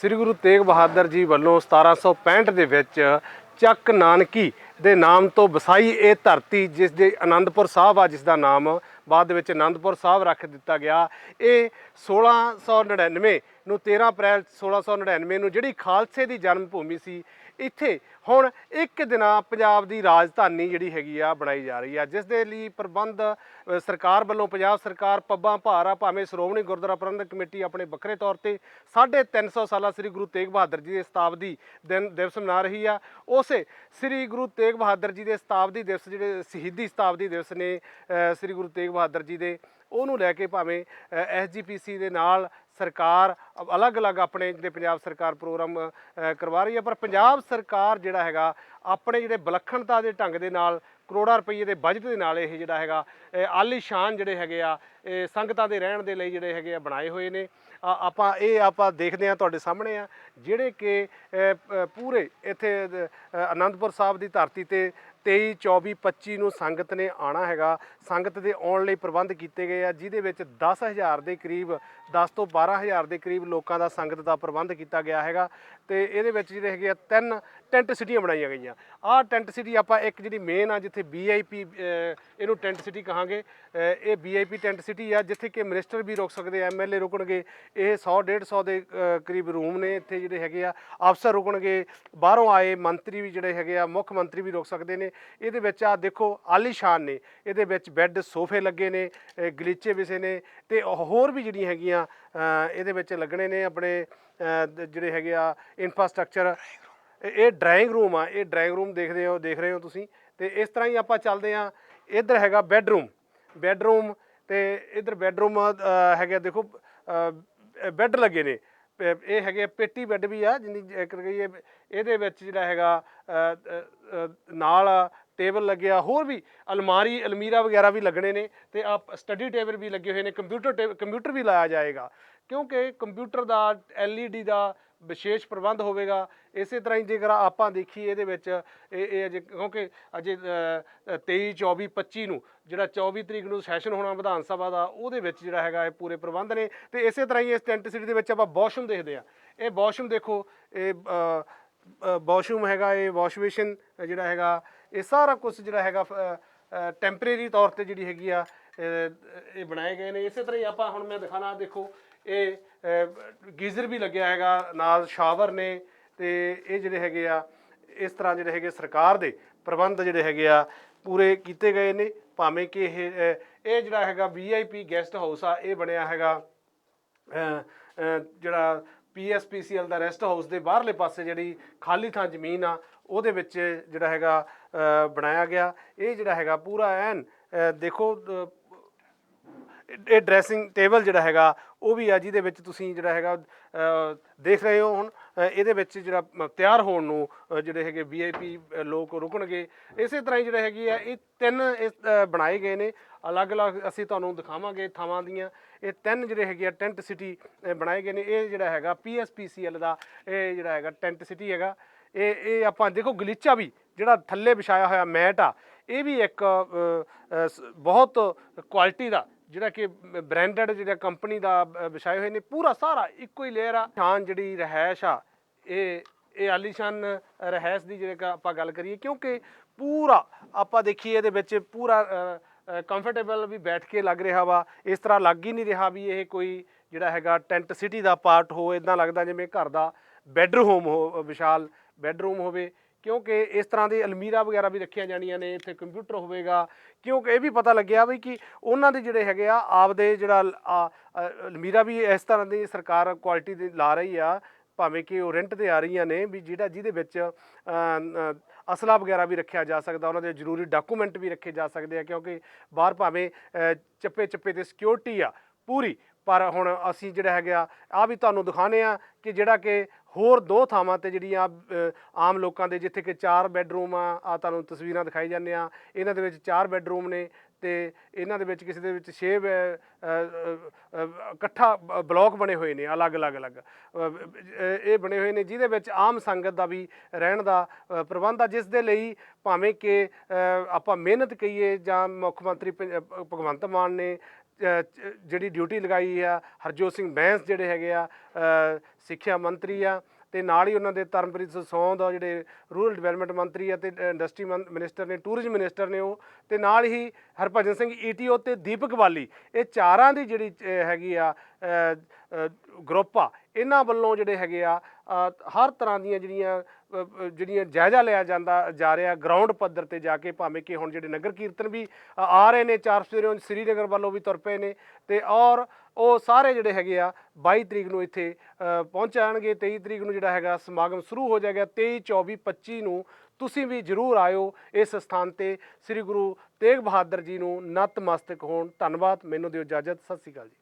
ਸ੍ਰੀ ਗੁਰੂ ਤੇਗ ਬਹਾਦਰ ਜੀ ਵੱਲੋਂ 1765 ਦੇ ਵਿੱਚ ਚੱਕ ਨਾਨਕੀ ਦੇ ਨਾਮ ਤੋਂ ਵਸਾਈ ਇਹ ਧਰਤੀ, ਜਿਸ ਦੇ ਆਨੰਦਪੁਰ ਸਾਹਿਬ ਆ, ਜਿਸ ਦਾ ਨਾਮ ਬਾਅਦ ਵਿੱਚ ਆਨੰਦਪੁਰ ਸਾਹਿਬ ਰੱਖ ਦਿੱਤਾ ਗਿਆ। ਇਹ 1699 ਨੂੰ 13 ਅਪ੍ਰੈਲ 1699 ਨੂੰ ਜਿਹੜੀ ਖਾਲਸੇ ਦੀ ਜਨਮ ਭੂਮੀ ਸੀ ਇੱਥੇ। ਹੁਣ ਇੱਕ ਦਿਨਾ ਪੰਜਾਬ ਦੀ ਰਾਜਧਾਨੀ ਜਿਹੜੀ ਹੈਗੀ ਆ ਬਣਾਈ ਜਾ ਰਹੀ ਆ, ਜਿਸ ਦੇ ਲਈ ਪ੍ਰਬੰਧ ਸਰਕਾਰ ਵੱਲੋਂ ਪੰਜਾਬ ਸਰਕਾਰ ਪੱਬਾਂ ਭਾਰਾ ਭਾਵੇਂ ਸ਼੍ਰੋਮਣੀ ਗੁਰਦੁਆਰਾ ਪ੍ਰਬੰਧਕ ਕਮੇਟੀ ਆਪਣੇ ਵੱਖਰੇ ਤੌਰ ਤੇ 350 ਸਾਲਾ ਸ੍ਰੀ ਗੁਰੂ ਤੇਗ ਬਹਾਦਰ ਜੀ ਦੇ ਸ਼ਤਾਬਦੀ ਦਿਨ ਦਿਵਸ ਮਨਾ ਰਹੀ ਆ। ਉਸੇ ਸ੍ਰੀ ਗੁਰੂ ਤੇਗ ਬਹਾਦਰ ਜੀ ਦੇ ਸ਼ਤਾਬਦੀ ਦਿਵਸ ਜਿਹੜੇ ਸ਼ਹੀਦੀ ਸ਼ਤਾਬਦੀ ਦਿਵਸ ਨੇ ਸ੍ਰੀ ਗੁਰੂ ਤੇਗ ਬਹਾਦਰ ਜੀ ਦੇ, ਉਹਨੂੰ ਲੈ ਕੇ ਭਾਵੇਂ ਐਸਜੀਪੀਸੀ ਦੇ ਨਾਲ ਸਰਕਾਰ ਅਲੱਗ-ਅਲੱਗ ਆਪਣੇ ਜਿਹੜੇ ਪੰਜਾਬ ਸਰਕਾਰ ਪ੍ਰੋਗਰਾਮ ਕਰਵਾ ਰਹੀ ਹੈ, ਪਰ ਪੰਜਾਬ ਸਰਕਾਰ ਜਿਹੜਾ ਹੈਗਾ, ਆਪਣੇ ਜਿਹੜੇ ਵਿਲੱਖਣਤਾ ਦੇ ਢੰਗ ਦੇ ਨਾਲ ਕਰੋੜਾਂ ਰੁਪਏ ਦੇ ਬਜਟ ਦੇ ਨਾਲ ਇਹ ਜਿਹੜਾ ਹੈਗਾ ਆਲੀਸ਼ਾਨ ਜਿਹੜੇ ਹੈਗੇ ਆ ਇਹ ਸੰਗਤਾਂ ਦੇ ਰਹਿਣ ਦੇ ਲਈ ਜਿਹੜੇ ਹੈਗੇ ਆ ਬਣਾਏ ਹੋਏ ਨੇ। ਆਪਾਂ ਇਹ ਆਪਾਂ ਦੇਖਦੇ ਆ ਤੁਹਾਡੇ ਸਾਹਮਣੇ ਆ ਜਿਹੜੇ ਕਿ ਪੂਰੇ ਇੱਥੇ ਅ, ਆਨੰਦਪੁਰ ਸਾਹਿਬ ਦੀ ਧਰਤੀ ਤੇ 23 24 25 ਨੂੰ ਸੰਗਤ ਨੇ ਆਣਾ ਹੈਗਾ। ਸੰਗਤ ਦੇ ਆਉਣ ਲਈ ਪ੍ਰਬੰਧ ਕੀਤੇ ਗਏ ਆ ਜਿਹਦੇ ਵਿੱਚ 10000 ਦੇ ਕਰੀਬ 10 ਤੋਂ 12000 ਦੇ ਕਰੀਬ ਲੋਕਾਂ ਦਾ ਸੰਗਤ ਦਾ ਪ੍ਰਬੰਧ ਕੀਤਾ ਗਿਆ ਹੈਗਾ। ਤੇ ਇਹਦੇ ਵਿੱਚ ਜਿਹੜੇ ਹੈਗੇ ਆ ਤਿੰਨ ਟੈਂਟ ਸਿਟੀਆਂ ਬਣਾਈਆਂ ਗਈਆਂ। ਆਹ ਟੈਂਟ ਸਿਟੀ ਆਪਾਂ ਇੱਕ ਜਿਹੜੀ ਮੇਨ ਆ ਜਿੱਥੇ ਵੀਆਈਪੀ ਇਹਨੂੰ ਟੈਂਟ ਸਿਟੀ ਕਹਾਂਗੇ। ਅ, ਇਹ ਵੀਆਈਪੀ ਟੈਂਟ ਸਿਟੀ ਆ ਜਿੱਥੇ ਕਿ ਮਿਨਿਸਟਰ ਵੀ ਰੁਕ ਸਕਦੇ ਆ ਐਮਐਲਏ ਰੁਕਣਗੇ। ਇਹ 100 150 ਦੇ ਕਰੀਬ ਰੂਮ ਨੇ ਇੱਥੇ ਜਿਹੜੇ ਹੈਗੇ ਆ। ਅਫਸਰ ਰੁਕਣਗੇ ਬਾਹਰੋਂ ਆਏ ਮੰਤਰੀ ਵੀ ਜਿਹੜੇ ਹੈਗੇ ਆ ਮੁੱਖ ਮੰਤਰੀ ਵੀ ਰੁਕ ਸਕਦੇ ਨੇ। ਇਹਦੇ ਵਿੱਚ ਆ ਦੇਖੋ ਆਲੀਸ਼ਾਨ ਨੇ। ਇਹਦੇ ਵਿੱਚ ਬੈੱਡ ਸੋਫੇ ਲੱਗੇ ਨੇ ਗਲੀਚੇ ਵਿਸੇ ਨੇ ਤੇ ਹੋਰ ਵੀ ਜਿਹੜੀਆਂ ਹੈਗੀਆਂ ਇਹਦੇ ਵਿੱਚ ਲੱਗਣੇ ਨੇ ਆਪਣੇ ਜਿਹੜੇ ਹੈਗੇ ਆ ਇਨਫਰਾਸਟ੍ਰਕਚਰ ਇਹ ਡਰਾਇੰਗ ਰੂਮ ਆ। ਇਹ ਡਰਾਇੰਗ ਰੂਮ ਦੇਖਦੇ ਹੋ ਦੇਖ ਰਹੇ ਹੋ ਤੁਸੀਂ। ਤੇ ਇਸ ਤਰ੍ਹਾਂ ਹੀ ਆਪਾਂ ਚੱਲਦੇ ਆ ਇੱਧਰ ਹੈਗਾ ਬੈੱਡਰੂਮ ਬੈੱਡਰੂਮ ਤੇ ਇੱਧਰ ਬੈੱਡਰੂਮ ਹੈਗਾ ਦੇਖੋ ਬੈੱਡ ਲੱਗੇ ਨੇ। ਪ- ਇਹ ਹੈਗੇ ਪੇਟੀ ਬੈੱਡ ਵੀ ਆ, ਜਿੰਨੀ ਜ਼ਿਕਰ ਕਰੀਏ ਇਹਦੇ ਵਿੱਚ ਜਿਹੜਾ ਹੈਗਾ ਨਾਲ ਟੇਬਲ ਲੱਗਿਆ ਹੋਰ ਵੀ ਅਲਮਾਰੀ ਅਲਮੀਰਾ ਵਗੈਰਾ ਵੀ ਲੱਗਣੇ ਨੇ ਤੇ ਆ ਸਟੱਡੀ ਟੇਬਲ ਵੀ ਲੱਗੇ ਹੋਏ ਨੇ ਕੰਪਿਊਟਰ ਟੇਬ- ਕੰਪਿਊਟਰ ਵੀ ਲਾਇਆ ਜਾਏਗਾ। ਕਿਉਂਕਿ ਕੰਪਿਊਟਰ ਦਾ ਐਲਈਡੀ ਦਾ ਵਿਸ਼ੇਸ਼ ਪ੍ਰਬੰਧ ਹੋਵੇਗਾ। ਇਸੇ ਤਰ੍ਹਾਂ ਹੀ ਜੇਕਰ ਆਪਾਂ ਦੇਖੀਏ ਇਹਦੇ ਵਿੱਚ ਇਹ ਇਹ ਅਜੇ ਕਿਉਂਕਿ ਅਜੇ ਅ, ਅ, 23 24 25 ਨੂੰ ਜਿਹੜਾ 24 ਤਰੀਕ ਨੂੰ ਸੈਸ਼ਨ ਹੋਣਾ ਵਿਧਾਨ ਸਭਾ ਦਾ ਉਹਦੇ ਵਿੱਚ ਜਿਹੜਾ ਹੈਗਾ ਇਹ ਪੂਰੇ ਪ੍ਰਬੰਧ ਨੇ। ਤੇ ਇਸੇ ਤਰ੍ਹਾਂ ਹੀ ਇਸ ਟੈਂਟ ਸਿਟੀ ਦੇ ਵਿੱਚ ਆਪਾਂ ਵਾਸ਼ਰੂਮ ਦੇਖਦੇ ਆ ਇਹ ਵਾਸ਼ਰੂਮ ਦੇਖੋ ਇਹ ਵਾਸ਼ਰੂਮ ਹੈਗਾ ਇਹ ਵਾਸ਼ ਬੇਸਿਨ ਜਿਹੜਾ ਹੈਗਾ ਇਹ ਸਾਰਾ ਕੁਝ ਜਿਹੜਾ ਹੈਗਾ ਟੈਂਪਰੇਰੀ ਤੌਰ ਤੇ ਜਿਹੜੀ ਹੈਗੀ ਆ ਇਹ ਬਣਾਏ ਗਏ ਨੇ। ਇਸੇ ਤਰ੍ਹਾਂ ਹੀ ਆਪਾਂ ਹੁਣ ਮੈਂ ਦਿਖਾਣਾ, ਦੇਖੋ, ਇਹ ਗੀਜ਼ਰ ਵੀ ਲੱਗਿਆ ਹੈਗਾ, ਨਾਲ ਸ਼ਾਵਰ ਨੇ ਤੇ ਇਹ ਜਿਹੜੇ ਹੈਗੇ ਆ, ਇਸ ਤਰ੍ਹਾਂ ਜਿਹੜੇ ਹੈਗੇ ਸਰਕਾਰ ਦੇ ਪ੍ਰਬੰਧ ਜਿਹੜੇ ਹੈਗੇ ਆ, ਪੂਰੇ ਕੀਤੇ ਗਏ ਨੇ। ਭਾਵੇਂ ਕਿ ਇਹ ਇਹ ਜਿਹੜਾ ਹੈਗਾ ਵੀਆਈਪੀ ਗੈਸਟ ਹਾਊਸ ਆ, ਇਹ ਬਣਿਆ ਹੈਗਾ ਜਿਹੜਾ ਪੀਐਸਪੀਸੀਐਲ ਦਾ ਰੈਸਟ ਹਾਊਸ ਦੇ ਬਾਹਰਲੇ ਪਾਸੇ ਜਿਹੜੀ ਖਾਲੀ ਥਾਂ ਜ਼ਮੀਨ ਆ, ਉਹਦੇ ਵਿੱਚ ਜਿਹੜਾ ਹੈਗਾ ਬਣਾਇਆ ਗਿਆ। ਇਹ ਜਿਹੜਾ ਹੈਗਾ ਪੂਰਾ ਐਨ ਦੇਖੋ ਇਹ ਡਰੈਸਿੰਗ ਟੇਬਲ ਜਿਹੜਾ ਹੈਗਾ ਉਹ ਵੀ ਆ ਜਿਹਦੇ ਵਿੱਚ ਤੁਸੀਂ ਜਿਹੜਾ ਹੈਗਾ ਦੇਖ ਰਹੇ ਹੋ ਹੁਣ ਇਹਦੇ ਵਿੱਚ ਜਿਹੜਾ ਤਿਆਰ ਹੋਣ ਨੂੰ ਜਿਹੜੇ ਹੈਗੇ ਵੀਆਈਪੀ ਲੋਕ ਰੁਕਣਗੇ। ਇਸੇ ਤਰ੍ਹਾਂ ਹੀ ਜਿਹੜੇ ਹੈਗੀ ਆ ਇਹ ਤਿੰਨ ਇਸ, ਬਣਾਏ ਗਏ ਨੇ। ਅਲੱਗ-ਅਲੱਗ ਅਸੀਂ ਤੁਹਾਨੂੰ ਦਿਖਾਵਾਂਗੇ ਥਾਵਾਂ ਦੀਆਂ। ਇਹ ਤਿੰਨ ਜਿਹੜੇ ਹੈਗੇ ਆ ਟੈਂਟ ਸਿਟੀ ਬਣਾਏ ਗਏ ਨੇ। ਇਹ ਜਿਹੜਾ ਹੈਗਾ ਪੀਐਸਪੀਸੀਐਲ ਦਾ ਇਹ ਜਿਹੜਾ ਹੈਗਾ ਟੈਂਟ ਸਿਟੀ ਹੈਗਾ। ਇਹ ਇਹ ਆਪਾਂ ਦੇਖੋ ਗਲੀਚਾ ਵੀ ਜਿਹੜਾ ਥੱਲੇ ਵਿਛਾਇਆ ਹੋਇਆ ਮੈਟ ਆ ਇਹ ਵੀ ਇੱਕ ਸ- ਬਹੁਤ ਕੁਆਲਿਟੀ ਦਾ ਜਿਹੜਾ ਕਿ ਬ੍ਰਾਂਡਡ ਜਿਹੜਾ ਕੰਪਨੀ ਦਾ ਵਿਛਾਏ ਹੋਏ ਨੇ, ਪੂਰਾ ਸਾਰਾ ਇੱਕੋ ਹੀ ਲੇਅਰ ਆ। ਸ਼ਾਨ ਜਿਹੜੀ ਰਹਿائش ਆ, ਇਹ ਇਹ ਆਲੀਸ਼ਾਨ ਰਹਿائش ਦੀ ਜਿਹੜਾ ਆਪਾਂ ਗੱਲ ਕਰੀਏ, ਕਿਉਂਕਿ ਪੂਰਾ ਆਪਾਂ ਦੇਖੀਏ ਇਹਦੇ ਵਿੱਚ ਪੂਰਾ ਕੰਫਰਟੇਬਲ ਵੀ ਬੈਠ ਕੇ ਲੱਗ ਰਿਹਾ ਵਾ। ਇਸ ਤਰ੍ਹਾਂ ਲੱਗ ਹੀ ਨਹੀਂ ਰਿਹਾ ਵੀ ਇਹ ਕੋਈ ਜਿਹੜਾ ਹੈਗਾ ਟੈਂਟ ਸਿਟੀ ਦਾ ਪਾਰਟ ਹੋ ਇਦਾਂ ਲੱਗਦਾ ਜਿਵੇਂ ਘਰ ਦਾ ਬੈਡਰੂਮ ਹੋ, ਵਿਸ਼ਾਲ ਬੈਡਰੂਮ ਹੋਵੇ। ਕਿਉਂਕਿ ਇਸ ਤਰ੍ਹਾਂ ਦੇ ਅਲਮੀਰਾ ਵਗੈਰਾ ਵੀ ਰੱਖੀਆਂ ਜਾਣੀਆਂ ਨੇ, ਇੱਥੇ ਕੰਪਿਊਟਰ ਹੋਵੇਗਾ। ਕਿਉਂਕਿ ਇਹ ਵੀ ਪਤਾ ਲੱਗਿਆ ਵੀ ਕਿ ਉਹਨਾਂ ਦੇ ਜਿਹੜੇ ਹੈਗੇ ਆ, ਆਪਦੇ ਜਿਹੜਾ ਅਲਮੀਰਾ ਵੀ ਇਸ ਤਰ੍ਹਾਂ ਦੀ ਸਰਕਾਰ ਕੁਆਲਿਟੀ ਦੀ ਲਾ ਰਹੀ ਆ, ਭਾਵੇਂ ਕਿ ਉਹ ਰੈਂਟ ਤੇ ਆ ਰਹੀਆਂ ਨੇ, ਵੀ ਜਿਹੜਾ ਜਿਹਦੇ ਵਿੱਚ ਅਸਲਾ ਵਗੈਰਾ ਵੀ ਰੱਖਿਆ ਜਾ ਸਕਦਾ, ਉਹਨਾਂ ਦੇ ਜ਼ਰੂਰੀ ਡਾਕੂਮੈਂਟ ਵੀ ਰੱਖੇ ਜਾ ਸਕਦੇ ਆ, ਕਿਉਂਕਿ ਬਾਹਰ ਭਾਵੇਂ ਚੱਪੇ ਚੱਪੇ ਤੇ ਸਿਕਿਉਰਿਟੀ ਆ, ਪੂਰੀ। ਪਰ ਹੁਣ ਅਸੀਂ ਜਿਹੜਾ ਹੈਗਾ ਆ ਵੀ ਤੁਹਾਨੂੰ ਦਿਖਾਣੇ ਆ ਕਿ ਜਿਹੜਾ ਕਿ ਹੋਰ ਦੋ ਥਾਵਾਂ ਤੇ ਜਿਹੜੀਆਂ ਆਮ ਲੋਕਾਂ ਦੇ ਜਿੱਥੇ ਕਿ ਚਾਰ ਬੈੱਡਰੂਮ ਆ ਆ ਤੁਹਾਨੂੰ ਤਸਵੀਰਾਂ ਦਿਖਾਈ ਜਾਂਦੇ ਆ ਇਹਨਾਂ ਦੇ ਵਿੱਚ ਚਾਰ ਬੈੱਡਰੂਮ ਨੇ ਤੇ ਇਹਨਾਂ ਦੇ ਵਿੱਚ ਕਿਸੇ ਦੇ ਵਿੱਚ 6 ਇਕੱਠਾ ਬ- ਬਲਾਕ ਬਣੇ ਹੋਏ ਨੇ ਅਲੱਗ-ਅਲੱਗ ਅਲੱਗ ਇਹ ਬਣੇ ਹੋਏ ਨੇ ਜਿਹਦੇ ਵਿੱਚ ਆਮ ਸੰਗਤ ਦਾ ਵੀ ਰਹਿਣ ਦਾ ਪ੍ਰਬੰਧ ਆ, ਜਿਸ ਦੇ ਲਈ ਭਾਵੇਂ ਕਿ ਆਪਾਂ ਮਿਹਨਤ ਕਹੀਏ ਜਾਂ ਮੁੱਖ ਮੰਤਰੀ ਪੰਜ- ਭਗਵੰਤ ਮਾਨ ਨੇ ਜਿਹੜੀ ਡਿਊਟੀ ਲਗਾਈ ਆ ਹਰਜੋਤ ਸਿੰਘ ਬੈਂਸ ਜਿਹੜੇ ਹੈਗੇ ਆ ਸਿੱਖਿਆ ਮੰਤਰੀ ਆ ਤੇ ਨਾਲ ਹੀ ਉਹਨਾਂ ਦੇ ਧਰਮਪ੍ਰੀਤ ਸੌਂਦ ਆ ਜਿਹੜੇ ਰੂਰਲ ਡਿਵੈਲਪਮੈਂਟ ਮੰਤਰੀ ਅਤੇ ਤੇ ਇੰਡਸਟਰੀ ਮਿਨਿਸਟਰ ਨੇ, ਟੂਰਿਜ਼ਮ ਮਿਨਿਸਟਰ ਨੇ ਉਹ, ਤੇ ਨਾਲ ਹੀ ਹਰਭਜਨ ਸਿੰਘ ਈਟੀਓ ਤੇ ਦੀਪਕ ਵਾਲੀ ਇਹ ਚਾਰਾਂ ਦੀ ਜਿਹੜੀ ਹੈਗੀ ਆ ਗਰੁੱਪ ਆ, ਇਹਨਾਂ ਵੱਲੋਂ ਜਿਹੜੇ ਹੈਗੇ ਆ ਹਰ ਤਰ੍ਹਾਂ ਦੀਆਂ ਜਿਹੜੀਆਂ ਜਿਹੜੀਆਂ ਜਾਇਜ਼ਾ ਲਿਆ ਜਾਂਦਾ, ਜਾ ਰਿਹਾ ਗਰਾਊਂਡ ਪੱਧਰ ਤੇ ਜਾ ਕੇ ਭਾਵੇਂ ਕਿ ਹੁਣ ਜਿਹੜੇ ਨਗਰ ਕੀਰਤਨ ਵੀ ਆ ਰਹੇ ਨੇ ਚਾਰ ਸਵੇਰੋਂ ਸ੍ਰੀਨਗਰ ਵੱਲੋਂ ਵੀ ਤੁਰ ਪਏ ਨੇ, ਤੇ ਔਰ ਉਹ ਸਾਰੇ ਜਿਹੜੇ ਹੈਗੇ ਆ 22 ਤਰੀਕ ਨੂੰ ਇੱਥੇ ਅ, ਪਹੁੰਚਾਣਗੇ 23 ਤਰੀਕ ਨੂੰ ਜਿਹੜਾ ਹੈਗਾ ਸਮਾਗਮ ਸ਼ੁਰੂ ਹੋ ਜਾਏਗਾ। 23 24 25 ਨੂੰ ਤੁਸੀਂ ਵੀ ਜਰੂਰ ਆਇਓ ਇਸ ਸਥਾਨ ਤੇ। ਸ੍ਰੀ ਗੁਰੂ ਤੇਗ ਬਹਾਦਰ ਜੀ ਨੂੰ ਨਤਮਸਤਕ ਹੋਣ। ਧੰਨਵਾਦ। ਮੈਨੂੰ ਦਿਓ ਇਜਾਜ਼ਤ। ਸਤਿ ਸ਼੍ਰੀ ਅਕਾਲ ਜੀ।